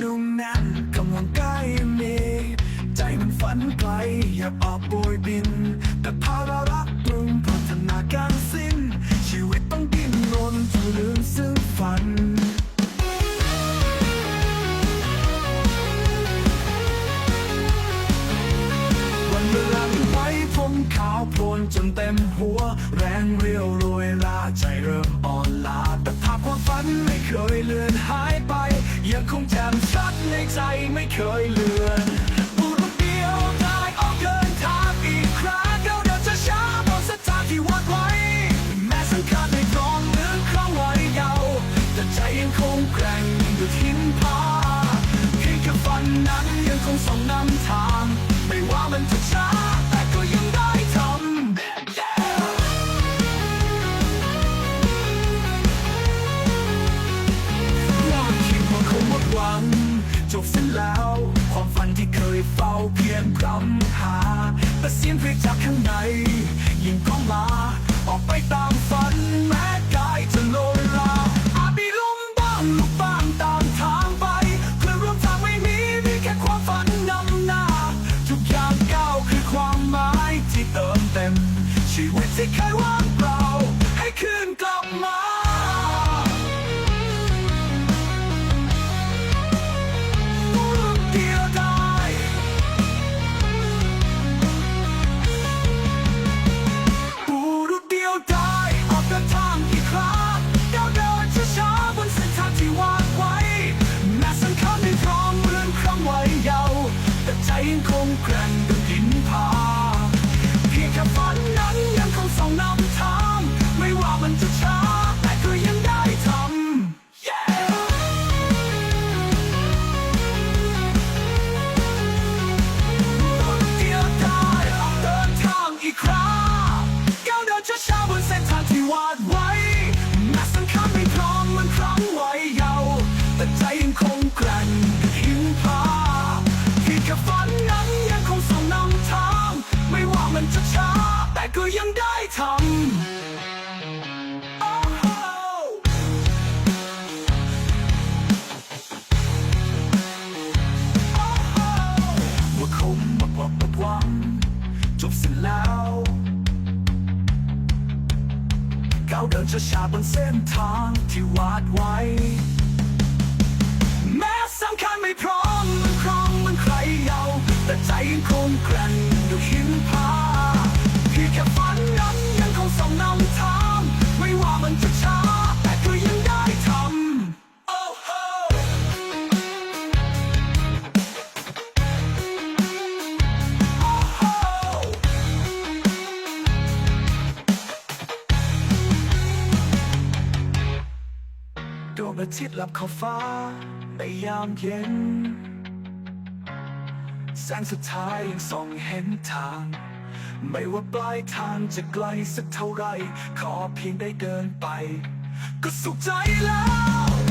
แน่นกำลังใกล้มีใจมันฝันไกลอยากออกโบยบิน แต่ภาระรักปรุงพัฒนาการสิ้น ชีวิตต้องดิ้นรนจนลืมซึ่งฝันวันเวลาไม่ไหวผมขาวโพลนจนเต็มหัว แรงเรียวรวยลาใจเริ่มอ่อนล้าแต่ภาพความฝันไม่เคยเลือนหายไป ยังคงแจ่มชัดในใจไม่เคยเลือนพูดคนเดียวได้ออกเดินทางอีกครั้งก้าเดินช้าๆบนเส้นทางที่วาดไว้ แม้สังขารไม่พร้อมเหมือนครั้งวัยเยาว์แต่ใจยังคงแกร่งดุจหินผาเพียงแค่ฝันนั้นยังคงส่องนำทาง ไม่ว่ามันจะช้า จบสิ้นแล้ว ความฝันที่เคยเฝ้าเพียงพรำหา แต่เสียงเพลงจากข้างใน ยิ่งก้องมา ออกไปตามฝันแม้กายจะโลนลาอาจมีลมบ้างลุกบ้างตามทางไปเพื่อร่วมทางไม่มีมีแค่ความฝันนำหน้า ทุกอย่างก้าวคือความหมายที่เติมเต็ม ชีวิตที่เคยว่างเปล่า ให้คืนกลับมา ช้าๆบนเส้นทางที่วาดไว้แม้สังขารไม่พร้อมมันครั้งไว้ยเยาวแต่ใจยังคงแกร่งหินผาเพียงแค่ฝันนั้นยังคงส่งนำทาง ไม่ว่ามันจะช้าแต่ก็ยังได้ทำ ก้าวเดินช้าๆบนเส้นทางที่วาดไว้ แม้สำคัญไม่ วงอาทิตย์ลับขอบฟ้าในยามเย็น แสงสุดท้ายยังส่องเห็นทาง ไม่ว่าปลายทางจะไกลสักเท่าไร ขอเพียงได้เดินไป ก็สุขใจแล้ว